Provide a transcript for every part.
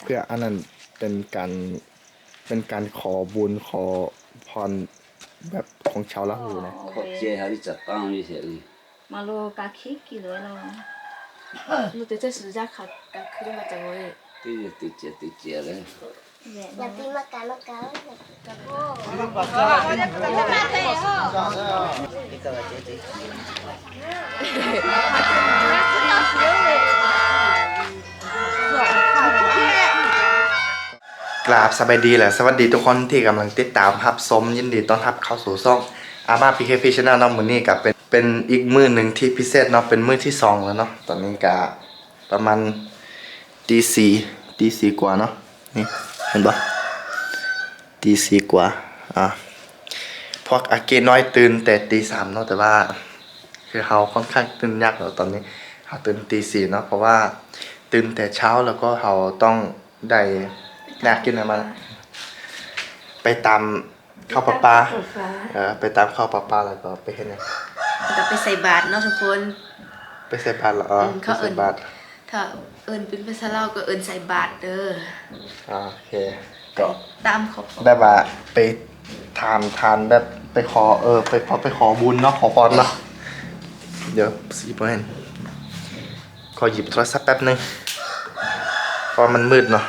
เพื่ออันนั้นเป็นการเป็นการขอบุญขอพรแบบของชาวละหูนะขอเจ้าเขาที่จับต้องนี่เสียเลยมาโลกาคิกี่ร้อยแล้วหนูแต่จะซื้อยาขาดกาคือมาจากเลยตีติเจติเจเลยอย่าตีมากาลกากับพ่อจะมก้าเตะ กราบสบายดีแหละสวัสดีทุกคนที่กำลังติดตามรับชมยินดีต้อนรับเข้าสู่ช่องอาม่าพีเคฟิชแนลน้องมือนี่กับเป็นเป็นอีกมือหนึ่งที่พิเศษเนาะเป็นมือที่สองแล้วเนาะตอนนี้กะประมาณตีสี่ตีสี่กว่าเนาะนี่เห็นปะตีสี่กว่าอะพวกอาเกน้อยตื่นแต่ตีสามเนาะแต่ว่า คือเขาค่อนข้างตื่นยากแล้วตอนนี้เขาตื่นตีสี่เนาะเพราะว่าตื่นแต่เช้าแล้วก็เขาต้องได้ แนกกินอะไรมา ไปตามข้าวปลาปลาเออไปตามข้าวปลาปลาแล้วก็ไปเห็นไงจะไปใส่บาตรเนาะทุกคน ไปใส่บาตรเหรออ๋ออืมไปเขาเอิ้ใส่นบาตรถ้าเอิญเป็นภาษาลาวก็เอิญใส่บาตรเด้ออ่าโอเคก็ตามขอบแบบว่าไปทานทานแบบไปขอเออไปขอไปขอบุญเนาะขอพรเนาะเดี๋ยวสี่เปอร์เซ็นขอหยิบโทรศัพท์แป๊บนึงเพราะมันมืดเนาะ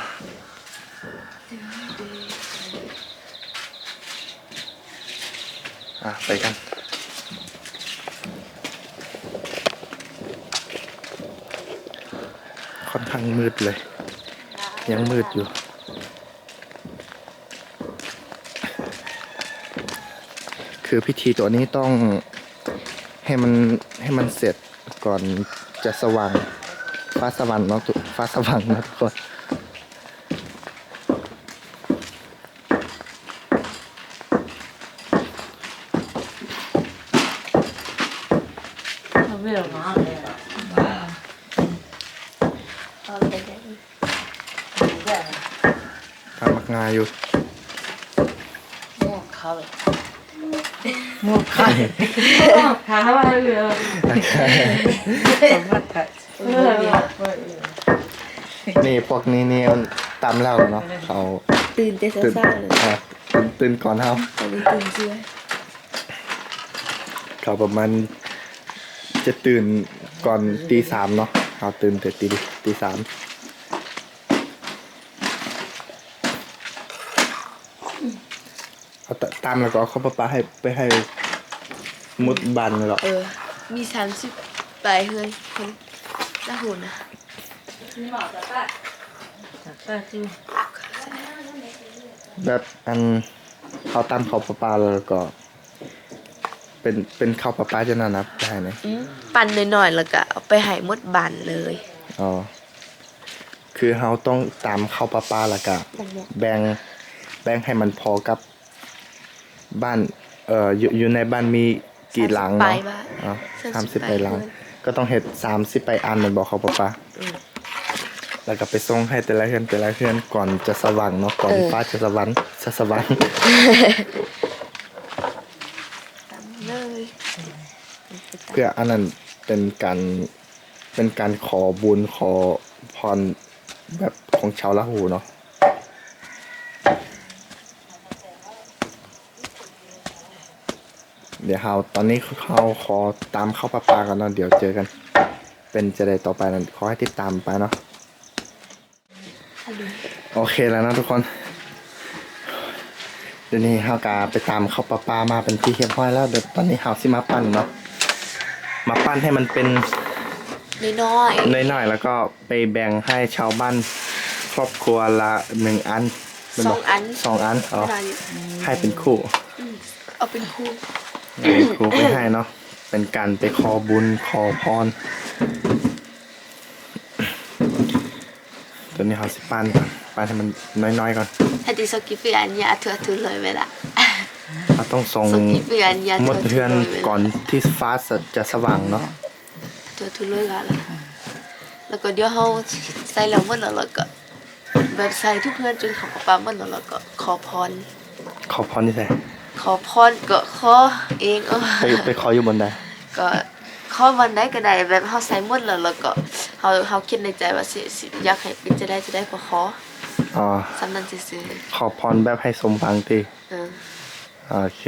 อะไปกันค่อนข้างมืดเลย ยังมืดอยู่คือพิธีตัวนี้ต้องให้มันให้มันเสร็จก่อนจะสว่าง ฟ้าสว่างเนาะทุกฟ้าสว่างนะทุกคน เอาไปได้ ทำมักงานอยู่ หมวกเขาเลย นี่พวกนี้นี่ ตามเล่าเนาะเขาตื่นแต่ตื่นเช้าๆเลยอะตื่นตื่นก่อนเขาตอนนี้ตื่นเชื่อเขาประมาณจะตื่นก่อนตีสามเนาะเขาตื่นแต่ตีตีสามเอาตตามแล้วก็เอาเข้าปะปาให้ไปให้มุดบันเลยหรอกเออ มีสามสิบใบเฮ้ยคนละหุ่นนะ แบบอันเขาตามเขาปะปาแล้วก็ เป็นเป็นข้าวปลาปลาจะน่านับได้ไหมอืมปั่นหน่อยๆแล้วก็เอาไปใหายมดบันเลยอ๋อคือเราต้องตามข้าวปลาปลาแล้วก็แบ่งแบ่งให้มันพอกับบ้านเอ่ออยู่อยู่ในบ้านมีกี่หลังไปเนาะบ้านอ๋อสาสามมสิสิบบไปไปหลังเพื่อนก็ต้องเห็ดสามสิบไปอันเหมือนบอกเขาวปลาปลาอืม แล้วก็ไปส่งให้แต่ละเพื่อนแต่ละเพื่อนก่อนจะสว่างเนาะก่อนเออ ฟ้าจะสว่างจะสว่างตามเลยเพื่ออันนั้นเป็นการเป็นการขอบุญขอพรแบบของชาวละหูเนาะเดี๋ยวเราตอนนี้เขาขอตามเข้าปลาปลากันเนาะเดี๋ยวเจอกัน เป็นจะได้ต่อไปนั้นขอให้ติดตามไปเนาะ โอเคแล้วนะทุกคน เดี๋ยวนี้เฮากาไปตามเข้าปลาปลามาเป็นที่เรียบร้อยแล้วเดี๋ยวตอนนี้เฮาสิมาปั้นเนาะมาปั้นให้มันเป็นน้อยน้อยๆแล้วก็ไปแบ่งให้ชาวบ้านครอบครัวละหนึ่งอันเป็ๆสองอันสองอันอ๋อเวลาอยู่ให้เป็นคู่เอาเป็นคู่เป็นคู่ไปให้เนาะเป็นการไปขอบุญขอพรตัวนี้เขาสิปั้นก่อน ปั้นให้มันน้อยๆก่อนถ้าดีสกิปปี้อันยาเถื่อถือเลยเวลาเราต้องส่งสกิปปี้อันยาหมเถื่ดอถืเทืออนเลยเวลาก่อนที่ฟ้าจะสว่างเนาะเถื่อถือเลยละแล้วก็เดี๋ยวเขาใส่แล้วหมดแล้วแล้วก็แบบใส่ทุกเพื่อนจนเขาปลาหมดแล้วแล้วก็ขอพร ขอพรที่ไหนขอพรก็ขอเองเออไปไปขออยู่บนใดก็ขอวันไหนก็ได้แบบเขาใส่หมดแล้วแล้วก็เขาเขาเขาคิดในใจว่าสิสิอยากให้เป็นจะได้จะได้ก็ขอ อ๋อสำนันซื้อขอพรแบบให้สมหวังตีๆโอเค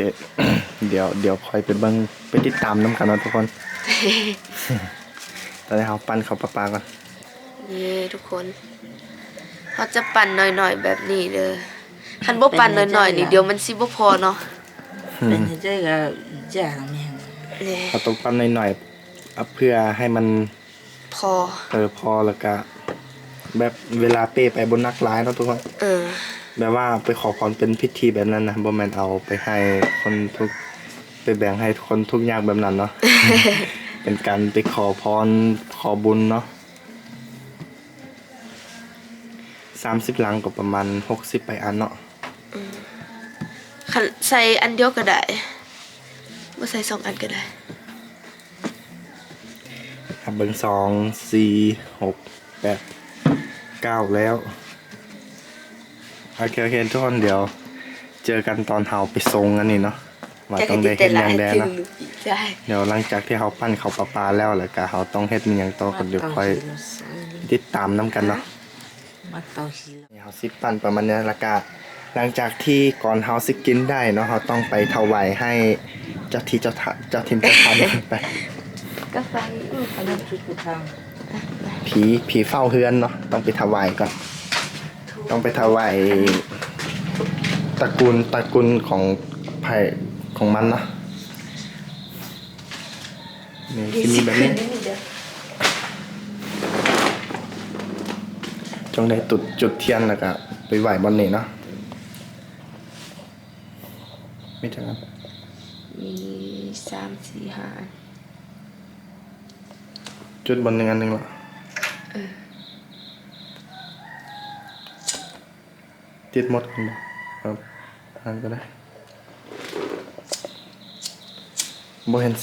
เดี๋ยวเดี๋ยวคอยไปเบิ้งไปติดตามน้ำกันเนะทุกคน ตอนนี้เขาปั้นเขาปลาปลาก่อน เย้ทุกคนเขาจะปั่นหน่อยๆแบบนี้เด้อคันบ่ปั่นหน่อยๆนี่เดี๋ยวมันซิบ่พอเนาะเป็นเจ้ก็จ้าแม่งเนี่เราต้องปั่นหน่อยๆเอาเพื่อให้มันพอ เออพอแล้วก็ แบบเวลาเป้ไปบนนักร้ายเนาะทุกคนเออแบบว่าไปขอพรเป็นพิธีแบบนั้นนะบ่แม่นเอาไปให้คนทุกไปแบ่งให้คนทุกอย่างแบบนั้นเนาะ เป็นการไปขอพรขอบุญเนาะสามสิบลังก็ประมาณหกสิบไปอันเนาะคันใส่อันเดียวก็ได้บ่ใส่สองอันก็ได้ครับเบิ่งสองสี่หกแปดเก้าแล้ว โอเคโอเคทุกคนเดี๋ยว เจอกันตอนเฮาไปทรงกันนี่เนาะว่าต้องเด้เฮ็ดอย่างแดงนะเดี๋ยวหลังจากที่เฮาปั้นเขาปลาปลาแล้วแล้วก็เฮาต้องเฮ็ดมีอย่างต่อกัเดี๋ยวค่อยติดตามน้ำกันเนาะเฮาซิปั้นประมาณนี้ละกะหลังจากที่ก่อนเฮาซิกินได้เนาะเฮาต้องไปถวายให้เจ้าที่เจ้าเจ้าทิมเจ้าทางไปก็ไปอือไปจุดทาง ผีผีเฝ้าเฮือนเนาะต้องไปถวายก่อน ต้องไปถวายตระกูลตระกูลของไผ่ของมันเนาะนี่ที่มีแบบนี้จงได้ตุดจุดเทียนแล้วก็ไปไหว้บนนี้เนาะไม่จังนั้นมีสามสี่ห้า จุดบนหนึ่งอันหนึ่งเหรอติดหมดกันบ่ครับอันก็ได้บ่เห็น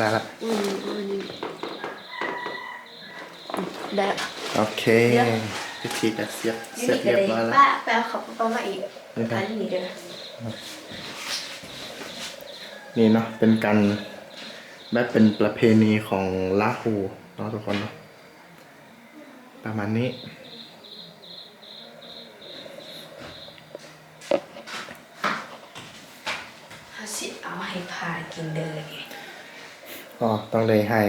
สายนี่มันเออติดสวยติดสวยอันนี้ว่าติดอันนี้ว่าติดฮะติดอันเดียวอะไปได้ละอืมอันนี้ได้ละ โอเคเดี๋ยว พิธีจะเสียบเสร็จเรียบร้อยแล้ว ป้าไปเอาขับปลามาอีกไม่เป็นไร อันนี้เด้อนี่เนาะเป็นการแบบเป็นประเพณีของลาหูเนาะทุกคนเนาะประมาณนี้ เขาสิเอาให้พากินเด้อไง ก็ต้องได้ให้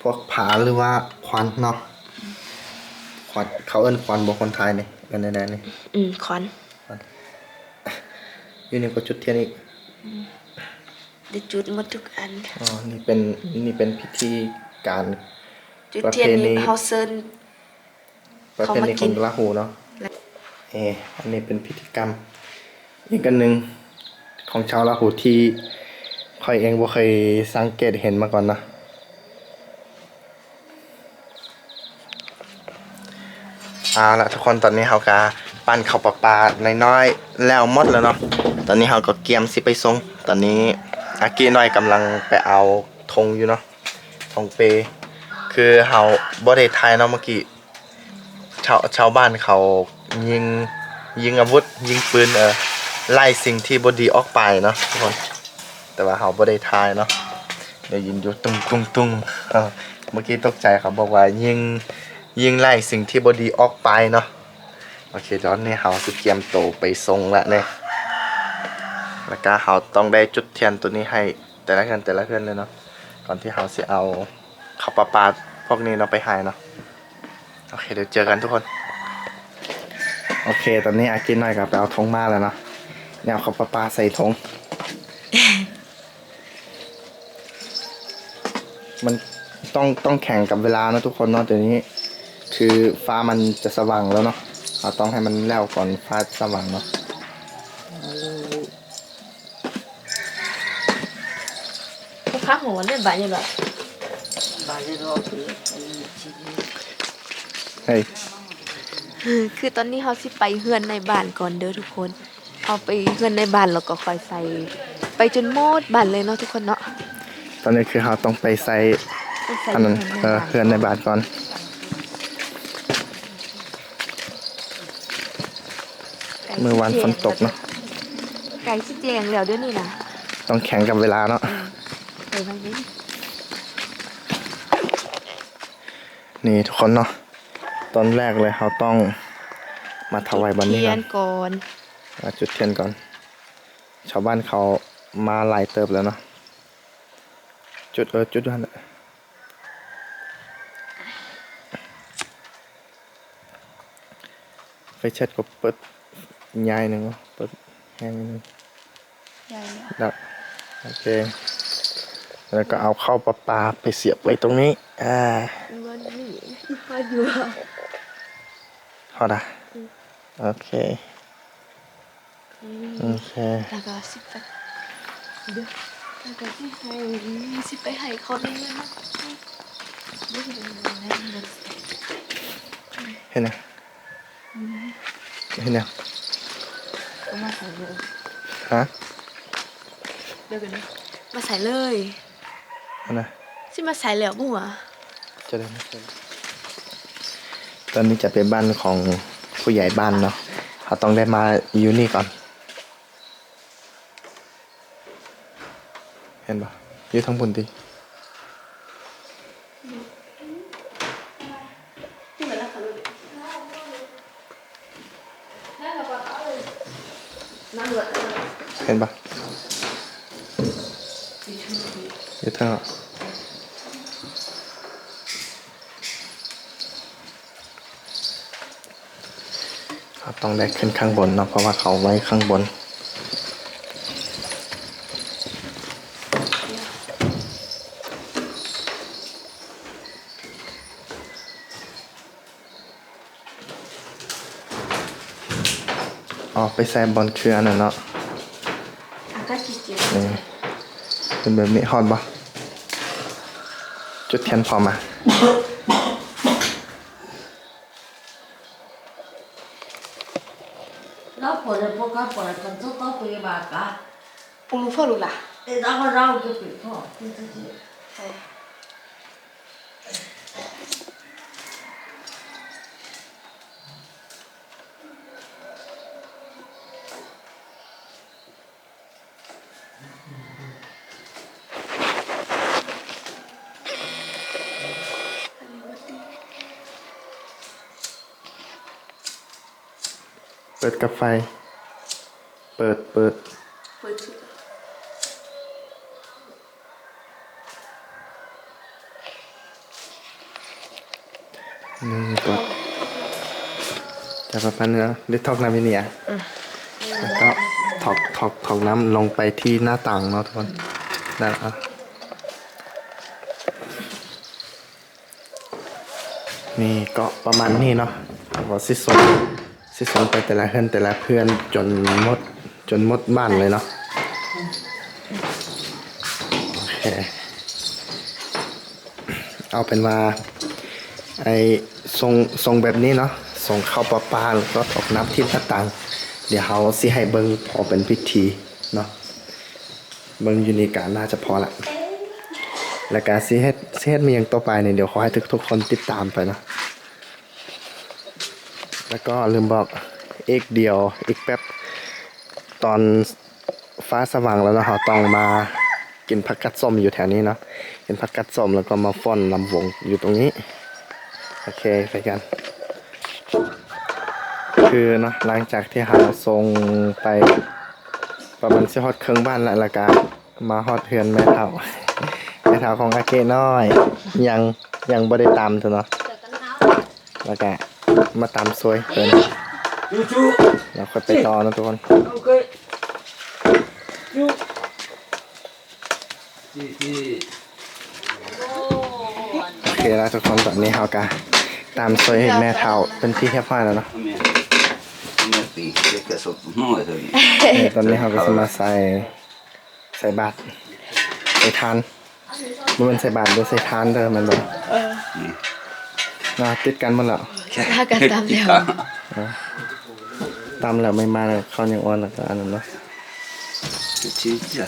พวกผาหรือว่าควันเนาะควันเขาเอิ้นควันบอกคนไทยเนี่ยกันแน่ๆนี่อืมคอนอยูนี่ก็จุดเทียนอีกได้จุดหมดทุกอันอ๋อนี่เป็นนี่เป็นพิธีการจุดเทียนประเพณีนี้เฮาเซินประเพณีเขามาขกิองนลาหูเนาะเอออันนี้เป็นพิธีกรรมอีกอันหนึ่งของชาวลาหูที่ค อยเองบ่เคยสังเกตเห็นมาก่อนนะเอาละทุกคนตอนนี้เขากาปั้นข้าวปลาปลาน้อยๆแล้วหมดแล้วเนาะตอนนี้เขาก็เกียมสิไปส่งตอนนี้อากี้น้อยกำลังไปเอาธงอยู่เนาะธงเป คือเขาบ่ได้ทายเนาะเมื่อกี้ชาวชาวบ้านเขายิงยิงอาวุธยิงปืนเออไล่สิ่งที่บดีออกไปเนาะทุกคน แต่ว่าเขาบ่ได้ทายเนาะเดี๋ยวยินอยู่ตุ้งตุ้งตุ้งเมื่อกี้ตกใจเขาบอกว่ายิงยิงไล่สิ่งที่บ่ดีออกไปเนาะโอเคตอนนี้เขาสิเตรียมโตไปส่งละเนี่ยแล้วก็เขาต้องได้จุดเทียนตัวนี้ให้แต่ละเพื่อนแต่ละเพื่อนเลยเนาะก่อนที่เขาสิเอาข้าวปลาปลาพวกนี้เนาะไปให้เนาะโอเคเดี๋ยวเจอกันทุกคนโอเค ตอนนี้อากินหน่อยกับไปเอาธงมาแล้วเนาะเนี่ยเอาข้าวปลาปลาใส่ธง มันต้องต้องแข่งกับเวลานะทุกคนเนาะเดี๋ยวนี้ คือฟ้ามันจะสว่างแล้วเนาะเราต้องให้มันแล้วก่อนฟ้าสว่างเนาะก็พักหัวเนี่ยบาดเลยแบบาดเยอคืเฮ้ยคือตอนนี้เขาสิไปเฮือนในบ้านก่อนเด้อทุกคน เอาไปเฮือนในบ้านแล้วก็คอยใส่ ไปจนหมดบ้านเลยเนาะทุกคนเนาะ อนนี้คือเราต้องไปใส่อันนั้นเออเพื่อนในบ้านก่อนเมื่อวานฝนตกเนาะไก่ชิแจงแล้วเดี๋ยวนี้นะต้องแข่งกับเวลาเนาะไปไว้นี่นี่ทุกคนเนาะตอนแรกเลยเขาต้องมาถวายบันนี้เทียก่อนนก่อนมาจุดเทียนก่อน ชาวบ้านเขามาหลายเติบแล้วเนาะ จุดเออจุดด้วยนะไฟแช็ดก็เปิดย้ายหนึ่งเนาะเปิดแห้งหนึ่งใหญ่ดับโอเค แล้วก็เอาเข้าประปาไปเสียบไว้ตรงนี้ อ่าวันนี้พออยู่พอละโอเคโอเคแล้วก็สิไปเดี๋ยว แล้วก็สิให้สิไปให้เขาได้เงินนะเดี๋ยวจะเป็นอะไรเงินเห็นไหมเห็นไหมก็มาใส่เลยฮะเดี๋ยวกันนะมาใส่เลยอันนะสิมาใส่แล้วบุ๋วะจะได้ไม่เห็นตอนนี้จะเป็นบ้านของผู้ใหญ่บ้านเนาะเขาต้องได้มาอยู่นี่ก่อน เห็นปะยู่ทั้งบนดีเห็นปะยู่ทั้งอะต้องได้ขึ้นข้างบนเนาะเพราะว่าเขาไว้ข้างบน อ๋อไปใส่บอลคืออันนั้นเนาะอากาศเย็นนี่เป็นแบบนี้ฮอตปะจุดเทียนพอมา nó bỏ ra bỏ cá bỏ ra còn số có bị bà cả ปุงรู้พ่อรู้ล่ะ để đó có rau cái bị thôi Thế thế thế. ใช่เปิดกับไฟ เปิดเปิด เปิดชุดนี่กดจะประมาณนี้นะลิทอกน้ำวิเนียแล้วก็ถอกถอกถอกน้ำลงไปที่หน้าต่างเนาะทุกคนนั่นอะนี่ก็ประมาณนี้เนาะว่าสิส่ง สิส่งไปแต่ละเพื่อนแต่ละเพื่อนจนหมดจนหมดบ้านเลยเนาะโอเคเอาเป็นว่าไอทรงทรงแบบนี้เนาะส่งเข้าประปาแล้วก็ตกน้ำที่หน้าต่าง เดี๋ยวเขาสิให้เบิ้งพอเป็นพิธีเนาะเบิ้งอยู่นี่การน่าจะพอละแล้วการสิเฮ็ดสิเฮ็ดมีอย่างต่อไปเนี่ยเดี๋ยวขอให้ทุกทุกคนติดตามไปเนาะ แล้วก็ลืมบอกอีกเดียวอีกแป๊บตอนฟ้าสว่างแล้วเนาะเราต้องมากินผักกัดส้มอยู่แถวนี้เนาะกินผักกัดส้มแล้วก็มาฟ้อนลำวงอยู่ตรงนี้ โอเคไปกัน คือเนาะหลังจากที่เราส่งไปประมาณสิฮอดเครื่องบ้านล้วแล้วก็มาฮอดเฮือนแม่เฒ่าแม่เฒ่าของอาเกน้อย ยังยังบ่ได้ตามตัวเนาะแล้วก็ มาตามซวยเพิ่น chú chú แล้วค่อยไปต่อนะทุกคน ok chú chị chị โอเคแล้วทุกคนตอนนี้เราก็ตามซวยให้แม่เฒ่าเป็นที่เรียบร้อยแล้วเนาะ mẹ mẹ tí cái cái sốt nổi rồi เออตอนนี้เราก็จะมาใส่ใส่บาตรใส่ทานบ่แมันใส่บาตรหรือใส่ทานเด้อแมันบ่เออนะติดกันหมดแล้ว Dạ. Dạ, 100 Tâm dạ. là may mắn là con nhận ơn là các anh đó. Chín giờ.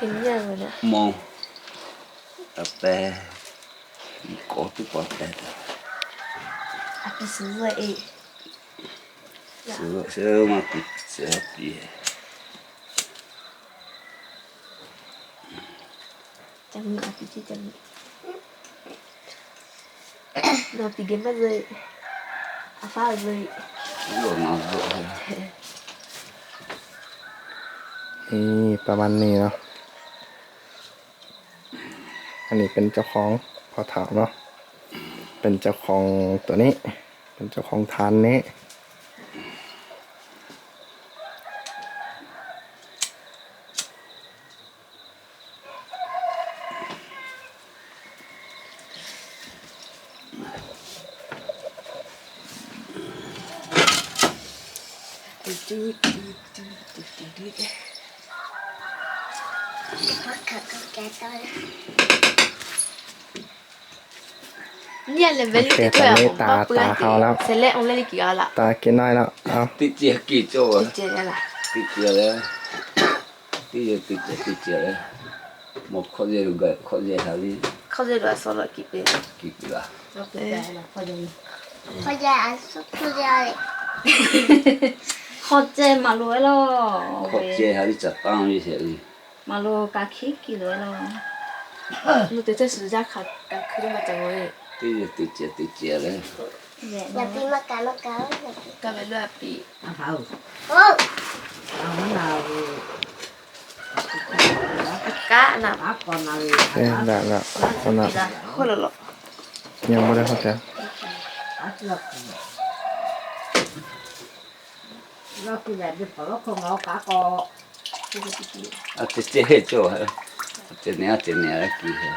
Chín giờ rồi đó. Mong. Tập bè. Có tu bỏ bè. À cái sứ vậy. Sứ sứ mà cũng sứ gì. Chẳng cái gì chẳng ngờ. ตย์ที่จะมีเราปีเกมมาเลยอาฟ้าเลย rồi nó rồi นี่ประมาณนี้เนาะ อันนี้เป็นเจ้าของพอถามเนาะ เป็นเจ้าของตัวนี้ เป็นเจ้าของทานนี้ พักขัดกับแกตอน เนี่ยเลยเวลิติตัวของป้าเปื้อนเสร็จแล้วองเล่นกี่อะไรตากินน้อยแล้วเอา tí chia kỳ cho เจ๊ได้ละ tí chia đấy tí chia tí chia tí chia đấy một con dê được gậy con dê hả đi เขาจะรอสโลกี่ปี kỳ kỳ là เราไปได้ละพอดีพยาสุดทุเรียนขอเจมาลุยแล้ว con dê hả đi chặt tăng đi sẽ đi มาลูกาคิกี่ลุยแล้วหนูตื่นเต้นสุดยอดค่ะการขึ้นมาจังเลย tí chia tí chia tí chia đấy อย่าปีมากามากา การเป็นเรื่องปีเอาเอาโอ้เอามันเอากะนะเอาก่อนเอาเอ้ยได้แล้วคนละคนละหรอยังไม่ได้เข้าใจเอาเชือก เราคือแบบนี้พอเราคงเอากากอ à tí chia hết cho hả tí nè tí nè là kỳ hả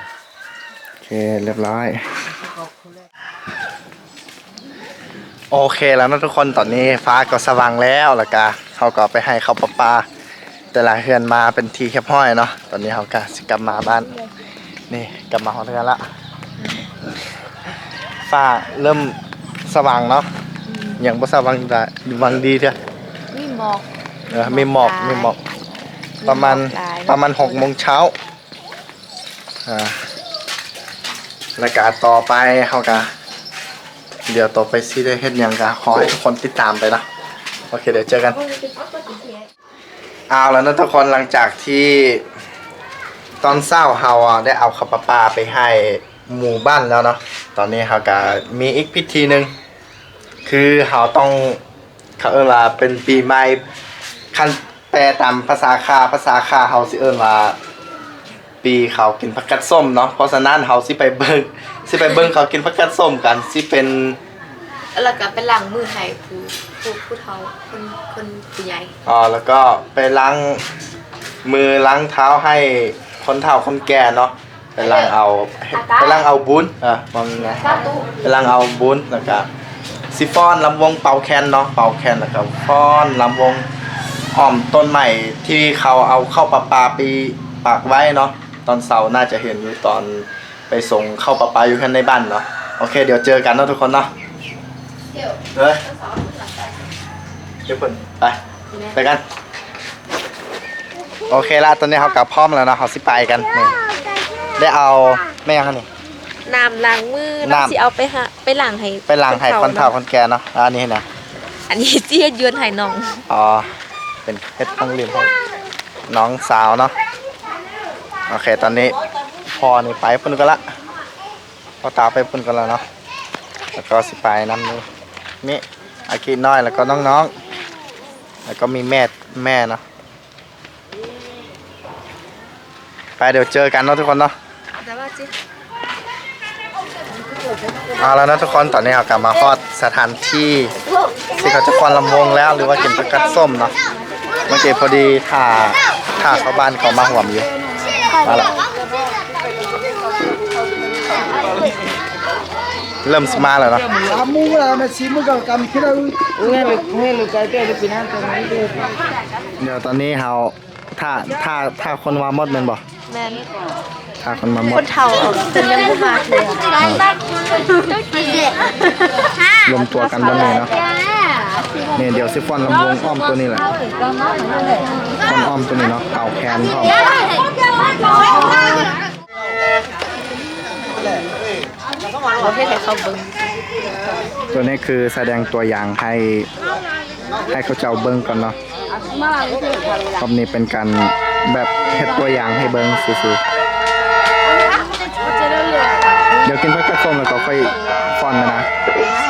โอเคเรียบร้อย โอเคแล้วนะทุกคนตอนนี้ฟ้าก็สว่างแล้วล้วก็เขาก็ไปให้เขาปลาปลาแต่ละเฮือนมาเป็นทีแคบห้อยเนาะตอนนี้เขาก็สิกลับมาบ้าน นี่กลับมาห้องเรือนละฟ้าเริ่มสว่างเนาะยังบ่สว่างแต่วังดีเถอะ มีหมอกเออมีหมอกมีหมอกประมาณประมาณหกโมงเช้าอ่าแล้วก็ต่อไปเขาก็เดี๋ยวต่อไปซีได้เฮ็ดหยังก็ขอให้ทุกคนติดตามไปนะโอเคเดี๋ยวเจอกันเอาแล้วนะทุกคนหลังจากที่ตอนเช้าเฮาอะได้เอาข้าวปลาปลาไปให้หมู่บ้านแล้วเนาะตอนนี้เฮาก็มีอีกพิธีหนึ่งคือเฮาต้อง เขาเอิ้นว่าเป็นปีใหม่คันแปลตามภาษาคาภาษาคาเฮาสิเอิ้นว่าปีเขากินผักกัดส้มเนาะเพราะฉะนั้นเฮาสิไปเบิ่งสิไปเบิ่งเขากินผักกัดส้มกันสิเป็นแล้วก็เป็นหลังมือให้ผู้ผู้ผู้เฒ่าคนคนผู้ใหญ่อ๋อแล้วก็ไปล้างมือล้างเท้าให้คนเฒ่าคนแก่เนาะไปล้างเอาไปล้างเอาบุญอะมองยังไงไปล้างเอาบุญแล้วก็ ซิฟอนลำวงเป่าแคนเนาะเป่าแคนแล้วก็ฟ้อนลำวงอ้อมต้นใหม่ที่เขาเอาเข้าปลาปลาปีปากไว้เนาะตอนเสาร์น่าจะเห็นอยู่ตอนไปส่งเข้าปลาปลาอยู่ข้างในบ้านเนาะโอเค เดี๋ยวเจอกันเนาะทุกคนเนาะเดี๋ยวเฮ้ยเดี๋ยวเพิ่นไปไปกัน โอเคละตอนนี้เขากลับพร้อมแล้วนะเขาสิไปกันนี่ได้เอาไม่ยังนี่ น้ำล้างมือน้ำเราสิเอาไปหาไปล้างให้ไปล้างให้คนเฒ่าคนแก่เนาะแล้วอันนี้นะอันนี้เจี๊ยดยวนให้น้อง อ๋อเป็นเพชรต้องเรียนของน้องสาวเนาะโอเคตอนนี้พอนี่ไปพุ่นกันละพอตาไปพุ่นกันแล้วเนาะแล้วก็สิไปน้ำนี่นี่อากีน้อยแล้วก็น้องๆ แล้วก็มีแม่แม่เนาะไปเดี๋ยวเจอกันเนาะทุกคนเนาะ แต่ว่าจิ เอาแล้วนะทุกคนตอนนี้เรากลับมาฮอดสถานที่ที่เขาจะควนลำวงแล้ว หรือว่ากินผักกัดส้มเนาะเมื่อกี้พอดีถ่าถ่าชาบ้านเขามาห่วมอยู่มาล้วเริ่มสมาแล้วเนาะ Amula na simu ka kam kira u. Uwe me kuhe lu ka te lu pinan to ni de. เดี๋ยวตอนนี้เราถ้าถ้าถ้าคนมาหมดมันบ่ แม่นถ้าคนมาหมคดนเฒ่าเอาจนยังบ่มาเลยรวมตัวกันบนนี้เนาะจ้านี่เดี๋ยวซิฟอนลำวงอ้อมตัวนี้แหละฟอนอ้อมตัวนี้เนาะเก่าแคนพร้อมเราให้ให้เขาเบิ่งตัวนี้คือแสดงตัวอย่างให้ให้เขาเจ้าเบิ้งก่อนเนาะรอบนี้เป็นการ แบบเฮ็ดตัวอย่างให้เบิ้งซื่อๆเดี๋ยวกินพักกระส้มแล้วก็ค่อยฟอนนะนะ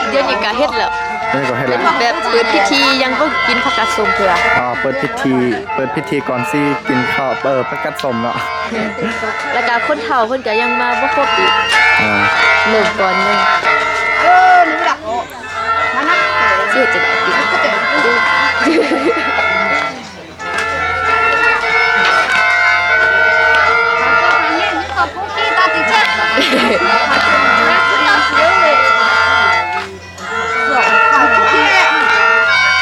เดี๋ยวนี้ก็เฮ็ดแล้วนี่ก็เฮ็ดแล้วแบบเปิดพิธียังบ่กินผักกาดส้มเถื่ออ๋อเปิดพิธีเปิดพิธีก่อนสิกินข้าวเปิดพักกระส้มเนาะแล้วก็คนเฒ่าเพิ่นก็ยังมาบ่ครบอีกอ่าเริ่มก่อนหนึงสิเฮ็ดจะได้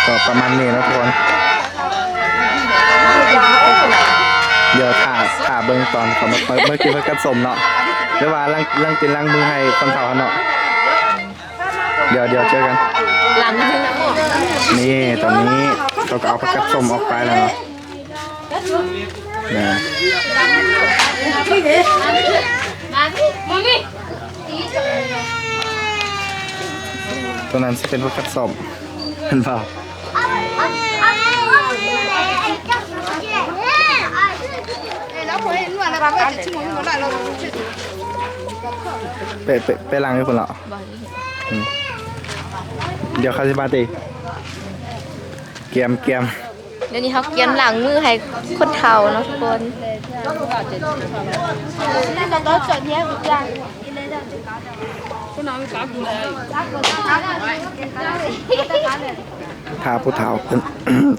ก็ประมาณนี้นะทุกคนเดี๋ยวถ่าถ่าเบิ้งตอนเขามาเปิดเมื่อกี้พักกระสมเนาะเดี๋ยวว่าล้างล้างกินล้างมือให้คนเฒ่าเนาะเดี๋ยวเดี๋ยวเจอกัน หลังนี่ตอนนี้เราก็เอาผักกัดส้มออกไปแล้วเนาะนะ ตัวนั้นจะเป็นผักกัดส้มเห็นเปล่าไปไปไปล้างให้คนละเดี๋ยวเขาจะมาตีเกมเกม เดี๋ยวนี้เขาเกียนหลังมือให้คนเฒ่าเนาะทุกคนทาผู้เฒ่าเพิ่น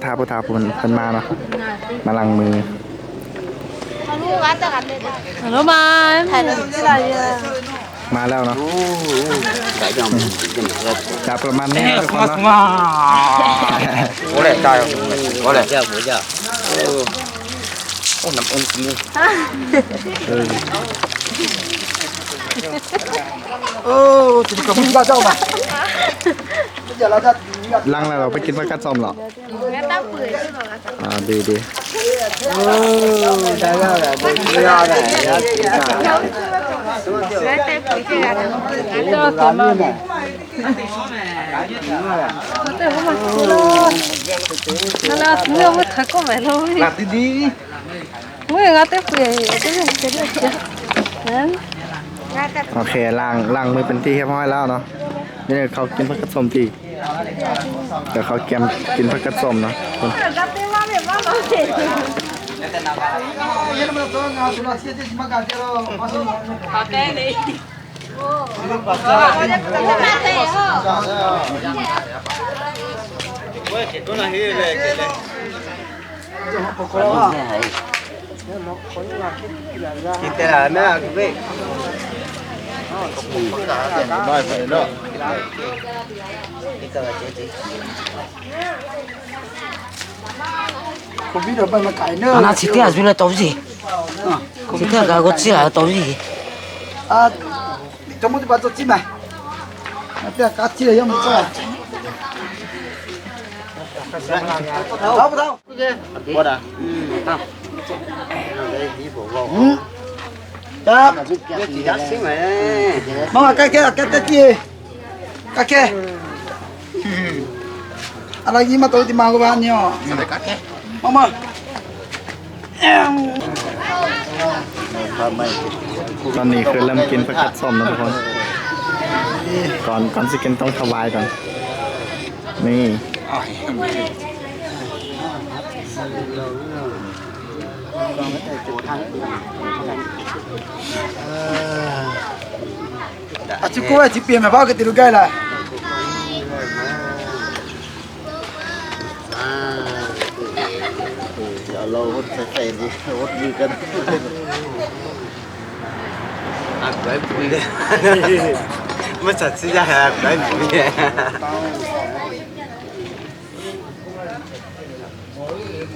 ทาผู้เฒ่าเพิ่นเพิ่นมาเนาะมาล้างมือแล้วมาถ่ายรูป มาแล้วเนาะ cái dòng cái này จะประมาณนี้ทุกคนเนาะ có lẽ tao có lẽ giờ bữa giờ ô nằm ôm kia เออ โออถึงกับมึงกเจ้ามาเดี๋ยวเราจะลังแล้วเราไปกินมะกระซอมหรอแม่ตั้งเปื่อยใช่ไหมล่ะอ่าดีดีโอ้ได้แล้วเหละดีแล้วแหละดีแล้วแม่ตั้งเปื่อยใช่ไหมล่ะเต้าตัวมาเนี่ยแต่ว่ามันลือเรานั่นเราเรื่องว่าถ้าก็ไม่รู้หลับดีดีเมื่อเราตั้งเปื่อยจะเป็นเช่นไรนั่น โอเคล่างล่างมือเป็นที่เรียบร้อยแล้วเนาะนี่เขากินผักกระสมทีเดี๋ยวเขาแกมกินผักกระสมเนาะแต่ก็ไม่ว่าแบบว่าเราเห็นกินแต่ละแม่กูเว้ anh vậy đó. Không biết tiếc là tao gì? Chỉ tiếc là có chỉ là tao gì? À, trong một bắt bát chim này. À, tiếc cá chỉ là một cái. Đâu đâu. Đâu. Đâu. Đâu. Đâu. Đâu. Đâu. Đâu. Đâu. Đâu. Đâu. Đâu. Cái cái kia cái kia à là gì mà tôi thì mang qua nhiêu mong mong ตอนนี้คือเริ่มกินผักกัดส้มแล้วทุกคน ก่อนก่อนสิกินต้องถวายก่อน นี่ à chú cô ơi chị biển mà bao cái tiền cái là à cái bụi đấy mất thật xí ra là cái bụi Gam te pati te viral gue. nó mới tiền phải cái ra được hey Ese, ¿cómo está el hombre? เป็นยั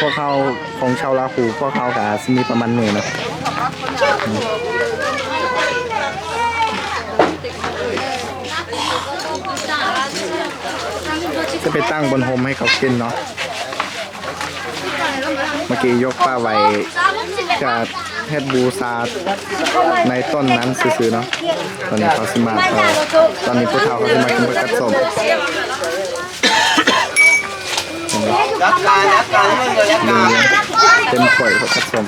พวกเขาของชาวลาหูพวกเขากับสมีประมาณหนี้นะจะไปตั้งบนโฮมให้เขากินเนาะเมื่อกี้ยกป้าไว้กับเฮ็ดบูซาในต้นนั้นซื้อๆเนาะตอนนี้เขาสิมาเขาตอนนี้ผู้เฒ่าเขาสิมากินประกัดสม ดูเต็มถ้วยผสม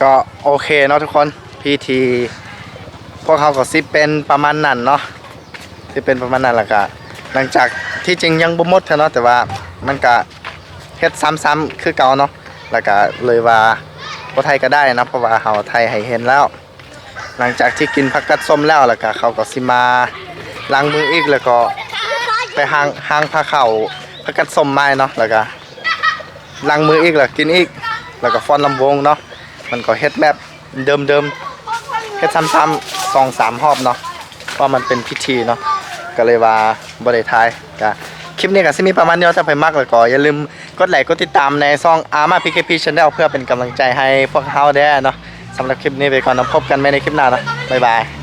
ก็โอเคเนาะทุกคนพีทีพวกเขาก็สิเป็นประมาณนั้นเนาะสิเป็นประมาณนั้นแหละก็หลังจากที่จริงยังบ่หมดเท่าเนาะแต่ว่า มันก็เฮ็ดซ้ำๆคือเก่าเนาะแล้วก็เลยว่าบ่ไทยก็ได้นะเพราะว่าเฮาไทยให้เห็นแล้ว หลังจากที่กินผักกัดส้มแล้วแล้วก็เขาก็สิมาล้างมืออีกแล้วก็ไปหางหางผ้าเข่าผักกัดส้มไม้เนาะแล้วก็ล้างมืออีกแล้วกินอีก แล้วก็ฟ้อนลำวงเนาะมันก็เฮ็ดแบบเดิมๆเฮ็ดซ้ำๆสองสามรอบเนาะเพราะมันเป็นพิธีเนาะก็เลยว่าบ่ได้ทายก็ คลิปนี้ก็สิมีประมาณนี้ถ้าใครมากแล้วก็อย่าลืมกดไลค์กดติดตามในช่อง Arma PKP Channel เพื่อเป็นกำลังใจให้พวกเขาได้เนาะสำหรับคลิปนี้ไปก่อนนะพบกันใหม่ในคลิปหน้านะบ๊ายบาย